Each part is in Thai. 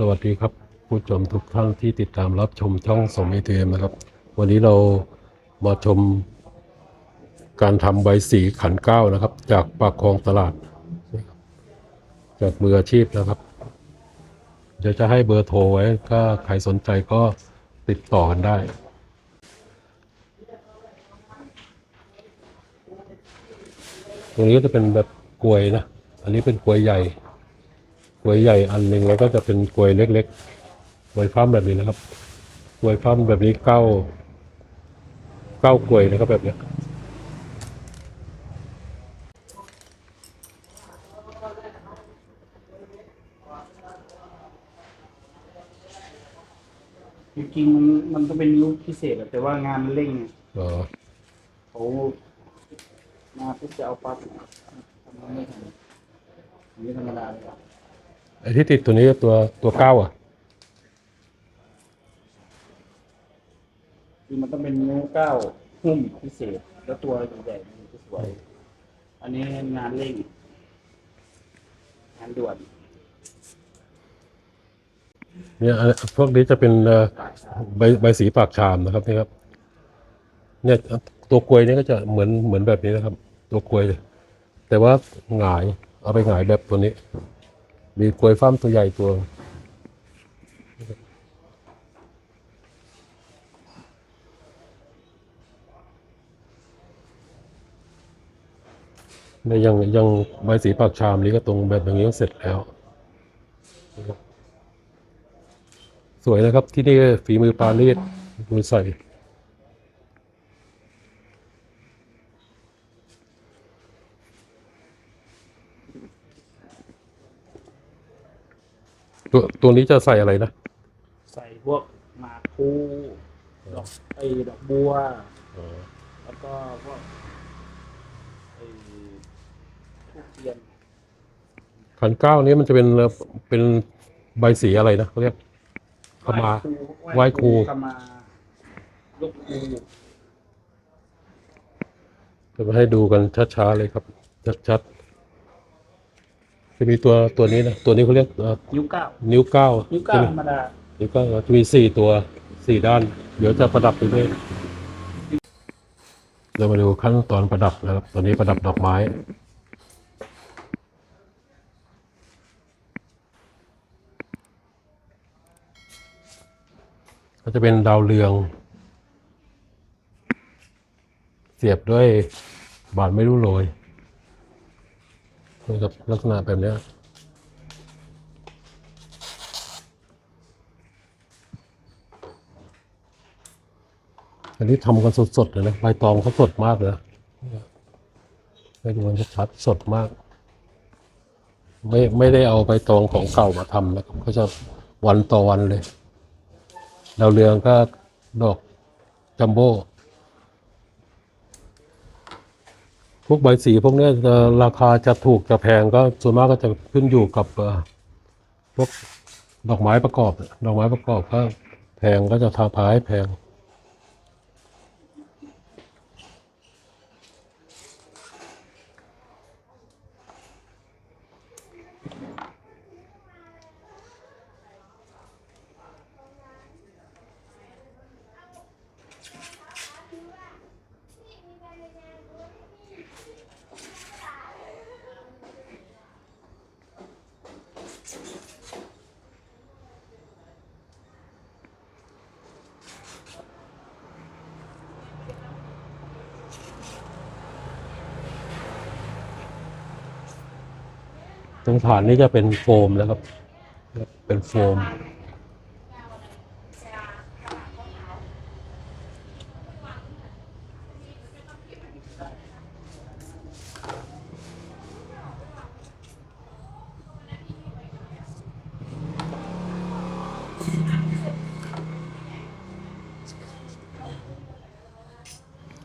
สวัสดีครับผู้ชมทุกท่านที่ติดตามรับชมช่องสมเอเทมนะครับ วันนี้เรามาชมการทำใบสีขันเก้านะครับ จากปากคลองตลาด จากมืออาชีพนะครับ เดี๋ยวจะให้เบอร์โทรไว้ถ้าใครสนใจก็ติดต่อกันได้ตรงนี้ก็จะเป็นแบบกลวยนะ อันนี้เป็นกลวยใหญ่ วยใหญ่อันหนึ่งแล้วก็จะเป็นกลวยเล็กๆกลวยฟ้ามแบบนี้นะครับกลวยฟ้ามแบบนี้เก้าเก้ากลวยนะครับแบบเนี้ยจริงๆมันมันก็เป็นรูปพิเศษอะแต่ว่างานมันเร่งไงอ๋อเขามาเพื่อจะเอาปั๊บทำไม่ทันอันนี้ธรรมดาเลยครับ ไอ้ที่ติดตัวนี้ตัวตัวเก้าอะ คือมันต้องเป็นนิ้วเก้าหุ้มพิเศษ แล้วตัวใหญ่ๆมันจะสวย อันนี้งานเร่ง งานด่วนเนี่ยอันพวกนี้จะเป็นเอ่อใบใบสีปากชามนะครับนี่ครับเนี่ยตัวกลวยนี่ก็จะเหมือนเหมือนแบบนี้นะครับ ตัวกลวยเลยแต่ว่าหงายเอาไปหงายแบบตัวนี้ มีกลวยฟ้ามตัวใหญ่ตัวเนี่ยยังยังใบสีปากชามนี้ก็ตรงแบบอย่างนี้ก็เสร็จแล้ว สวยนะครับที่นี่ฝีมือปารีสมือใส่ ตัวตัวนี้จะใส่อะไรนะ ใส่พวกหมากพลูดอกไอ้ดอกบัวแล้วก็พวกไอ้ทูบเทียนขันเก้านี้มันจะเป็นเอ่อเป็นใบสีอะไรนะเขาเรียกขมา ไหว้ครู ขมาลูกครูจะมาให้ดูกันช้าๆเลยครับ ชัดๆ จะมีตัวตัวนี้นะตัวนี้เขาเรียกเอ่อนิ้วเก้านิ้วเก้านิ้วเก้าธรรมดา นิ้วเก้าจะมีสี่ตัวสี่ด้าน เดี๋ยวจะประดับไปด้วยเรามาดูขั้นตอนประดับนะครับตอนนี้ประดับดอกไม้ก็จะเป็นดาวเรือง เสียบด้วยบาดไม่รู้โรย นี่ครับลักษณะแบบเนี้ยอันนี้ทำกันสดๆเลยนะใบตองเขาสดมากเลยนะให้ดูกันชัดๆสดมาก ไม่ไม่ได้เอาใบตองของเก่ามาทำนะครับเขาจะวันต่อวันเลยดาวเรืองก็ดอกจัมโบ้ พวกใบสีพวกเนี้ยราคาจะถูกจะแพงก็ส่วนมากก็จะขึ้นอยู่กับพวกดอกไม้ประกอบ ดอกไม้ประกอบก็แพงก็จะทาพายแพง ตรงฐานนี้จะเป็นโฟมนะครับ เป็นโฟม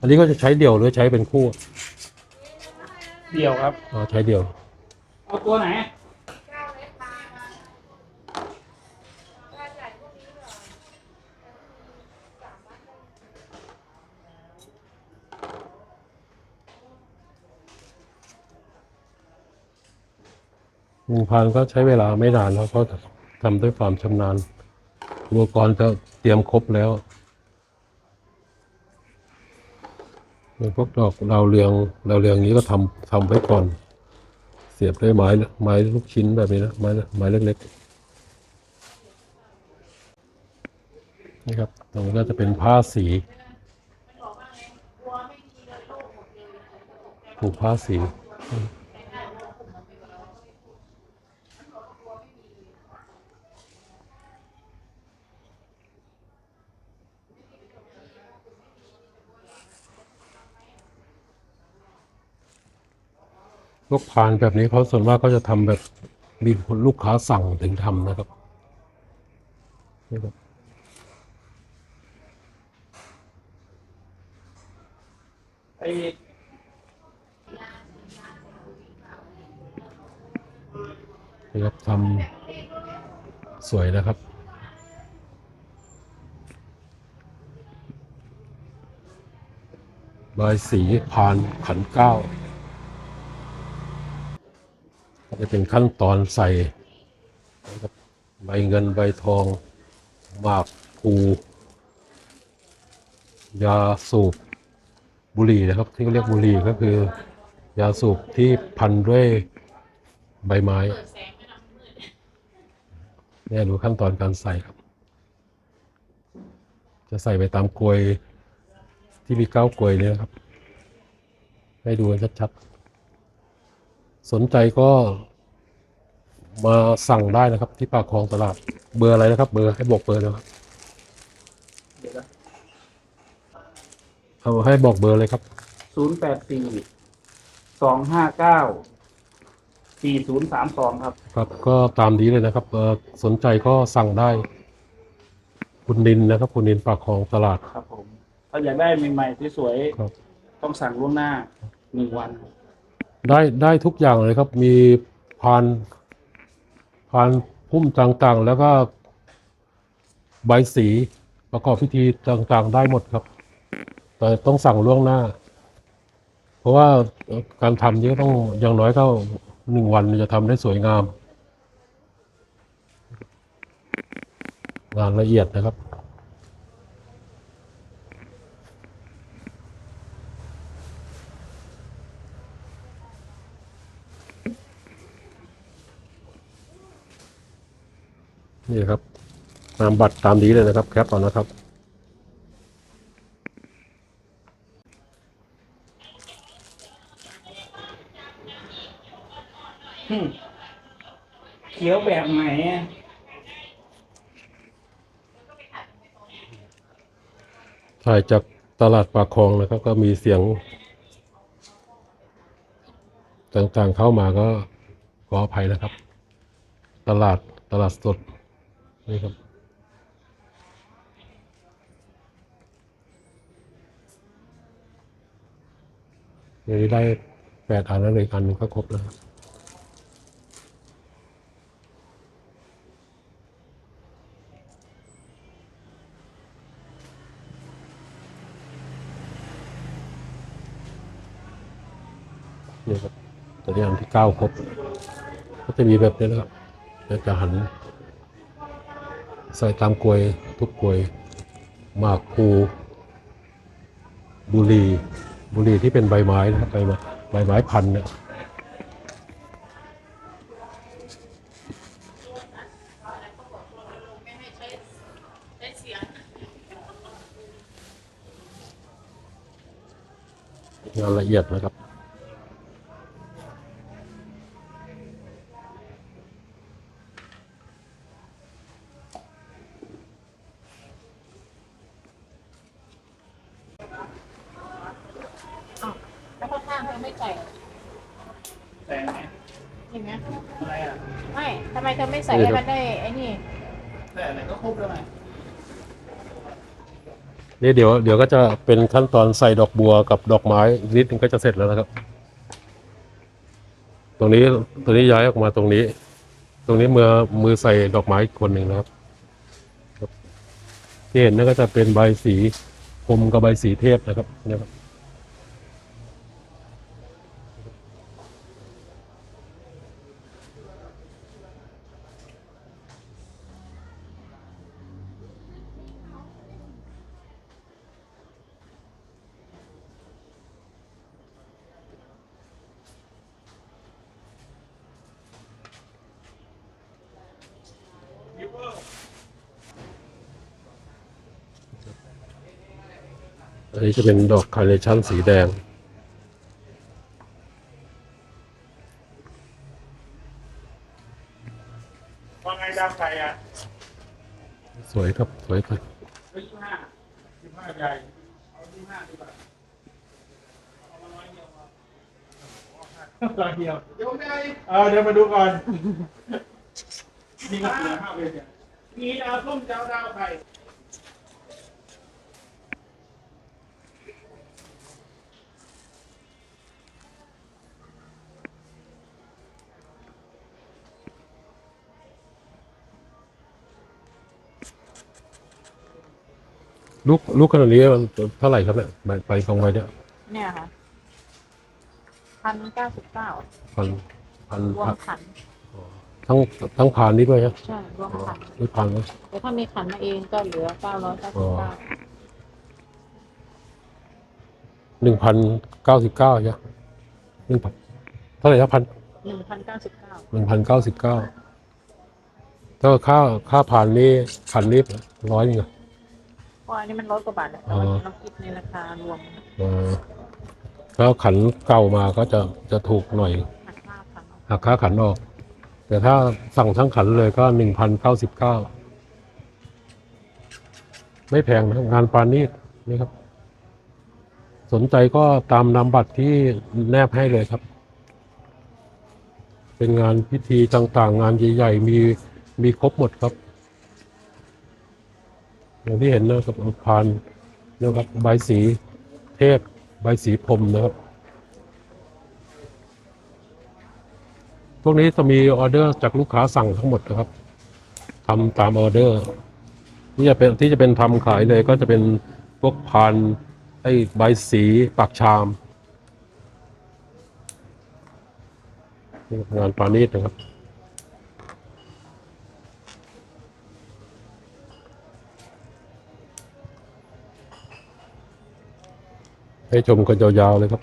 อันนี้ก็จะใช้เดี่ยวหรือใช้เป็นคู่ เดียวครับ อ๋อใช้เดี่ยว เอาตัวไหนหนึ่งพันก็ใช้เวลาไม่นานแล้วเพราะทำด้วยความชำนาญอุปกรณ์ก็เตรียมครบแล้วพวกดอกดาวเรืองดาวเรืองนี้ก็ทำทำไว้ก่อน สียบด้วยไม้ไม้ลูกชิ้นแบบนี้นะไม้ไม้เล็กๆนี่ครับตรงนี้ก็จะเป็นผ้าสีผูกผ้าสี พวกพานแบบนี้เขาส่วนมากก็จะทำแบบมีลูกค้าสั่งถึงทำนะครับนี่ครับไอ้ครับทำสวยนะครับบายสีพานขันเก้า ก็จะเป็นขั้นตอนใส่ใบเงินใบทองหมากภูยาสูบบุหรี่นะครับ ที่เขาเรียกบุหรี่ก็คือ ยาสูบที่พันด้วยใบไม้เนี่ยดูขั้นตอนการใส่ครับ จะใส่ไปตามกลวยที่มีเก้ากลวยเนี่ยครับ ให้ดูกันชัดๆ สนใจก็มาสั่งได้นะครับ ที่ปากคลองตลาด เบอร์อะไรนะครับ เบอร์ให้บอกเบอร์เลยครับเดี๋ยวนะเอาให้บอกเบอร์เลยครับ ศูนย์แปดสี่สองห้าเก้าสี่ศูนย์สามสองครับ ครับ ก็ตามนี้เลยนะครับเออสนใจก็สั่งได้ คุณนินนะครับ คุณนินปากคลองตลาด ครับผม ถ้าอยากได้ใหม่ๆที่สวยครับต้องสั่งล่วงหน้าหนึ่งวัน ได้ได้ทุกอย่างเลยครับ มีพานพานพุ่มต่างๆ แล้วก็ใบสีประกอบพิธีต่างๆ ได้หมดครับ แต่ต้องสั่งล่วงหน้า เพราะว่าการทำนี้ก็ต้องอย่างน้อยก็หนึ่งวันจะทำได้สวยงาม งานละเอียดนะครับ นี่ครับนามบัตรตามนี้เลยนะครับแคปเอานะครับเขียวแบบไหนอะถ่ายจากตลาดปากคลองนะครับ ก็มีเสียง ต่างๆเข้ามาก็ขออภัยนะครับ ตลาดตลาดสด นี่ครับ เดี๋ยวนี้ได้แปดอันแล้วเลยอันนึงก็ครบแล้วครับนี่ครับตอนนี้อันที่เก้าครบ ก็จะมีแบบนี้นะครับแล้วจะหัน ใส่ตามกลวยทุกกลวยหมากภูบุรีบุรีที่เป็นใบไม้นะครับใบไม้ใบไม้พันเนี่ยงานละเอียดนะครับ แล้วข้างๆเธอไม่ ใส่แต่ไหนเห็นไหมอะไรอะไม่ทำไมเธอไม่ใส่เดี๋ยวให้มันได้ไอ้นี่แต่ไหนก็ครบแล้วไงนี่เดี๋ยวเดี๋ยวก็จะเป็นขั้นตอนใส่ดอกบัวกับดอกไม้อีกนิดนึงก็จะเสร็จแล้วนะครับ ตรงนี้ตรงนี้ย้ายออกมาตรงนี้ ตรงนี้มือมือใส่ดอกไม้อีกคนหนึ่งนะครับครับที่เห็นนั่นก็จะเป็นใบสีพรมกับใบสีเทพนะครับเนี่ยครับ นี้จะเป็นดอกคาร์เนชั่นสีแดง ว่าไงดาวไก่อะสวยครับ สวยครับยี่สิบห้ายี่สิบห้าใหญ่เอายี่สิบห้าดีกว่าเอามาร้อยเดียวพอร้อยเดียวเดี๋ยวไม่เออเดี๋ยวมาดูก่อนนี่ก็เหลือห้าเลยเนี่ยมีดาวส้มดาวดาวไข่ ลูกลูกขนาดนี้มันเท่าไหร่ครับเนี่ยใบใบกองไว้เนี่ยเนี่ยค่ะพันเก้าสิบเก้าพันพันรวมขันทั้งทั้งผ่านนี้ด้วยนะใช่รวมขันหรือผ่านไหมแต่ถ้ามีขันมาเองก็เหลือเก้าร้อยเก้าสิบเก้าหนึ่งพันเก้าสิบเก้าใช่ไหมหนึ่งพันเท่าไหร่ครับพันหนึ่งพันเก้าสิบเก้าหนึ่งพันเก้าสิบเก้าถ้าค่าค่าผ่านนี้พันนี้ร้อยนึงอะเพราะอันนี้มันร้อยกว่าบาทแต่อ๋อว่าเราคิดในราคารวมเออแล้วขันเก่ามาก็จะจะถูกหน่อยหักห้าพันหักค่าขันออก แต่ถ้าสั่งทั้งขันเลยก็หนึ่งพันเก้าสิบเก้าไม่แพงนะครับงานปานนี้นี่ครับ สนใจก็ตามนามบัตรที่แนบให้เลยครับ เป็นงานพิธีต่างๆ งานใหญ่ ๆ มีมีครบหมดครับ อย่างที่เห็นนะครับพานนะครับใบสีเทพใบสีพรมนะครับ พวกนี้จะมีออเดอร์จากลูกค้าสั่งทั้งหมดนะครับทำตามออเดอร์ที่จะเป็นที่จะเป็นทำขายเลยก็จะเป็นพวกพานไอ้ใบสีปากชามนี่งานปานีตนะครับ ให้ชมกันยาวๆเลยครับ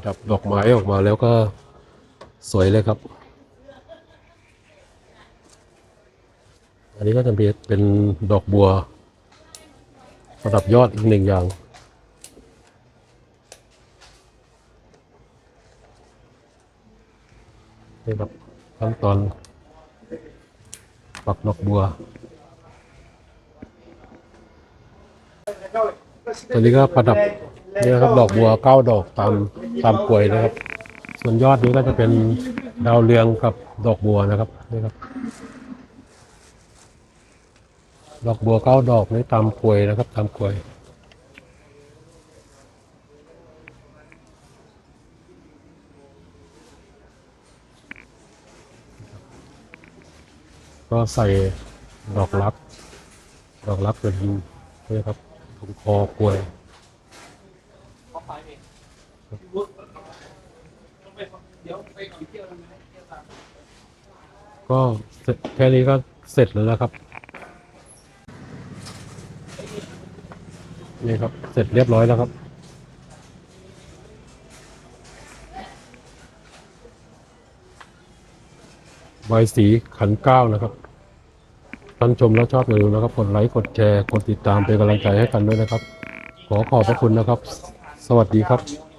ประดับดอกไม้ออกมาแล้วก็สวยเลยครับ อันนี้ก็จะเป็นเป็นดอกบัว ประดับยอดอีกหนึ่งอย่างนี่ครับขั้นตอนปักดอกบัว ตอนนี้ก็ประดับ นี่นะครับดอกบัวเก้าดอกตามตามกลวยนะครับ ส่วนยอดนี้ก็จะเป็นดาวเรืองกับดอกบัวนะครับนี่ครับ ดอกบัวเก้าดอกนี่ตามกลวยนะครับ ตามกลวยก็ใส่ดอกรัก ดอกรักเป็นนี่ครับถุงคอกลวย ขอขายเองเดี๋ยวไป ก่อนเที่ยวทำไมเที่ยวตามก็เสร็จแค่นี้ก็เสร็จแล้วนะครับ นี่ครับ เสร็จเรียบร้อยแล้วครับ ใบสีขันเก้านะครับ ท่านชมแล้วชอบอย่าลืมนะครับ กดไลค์ กดแชร์ กดติดตามเป็นกำลังใจให้กันด้วยนะครับ ขอขอบพระคุณนะครับ สวัสดีครับ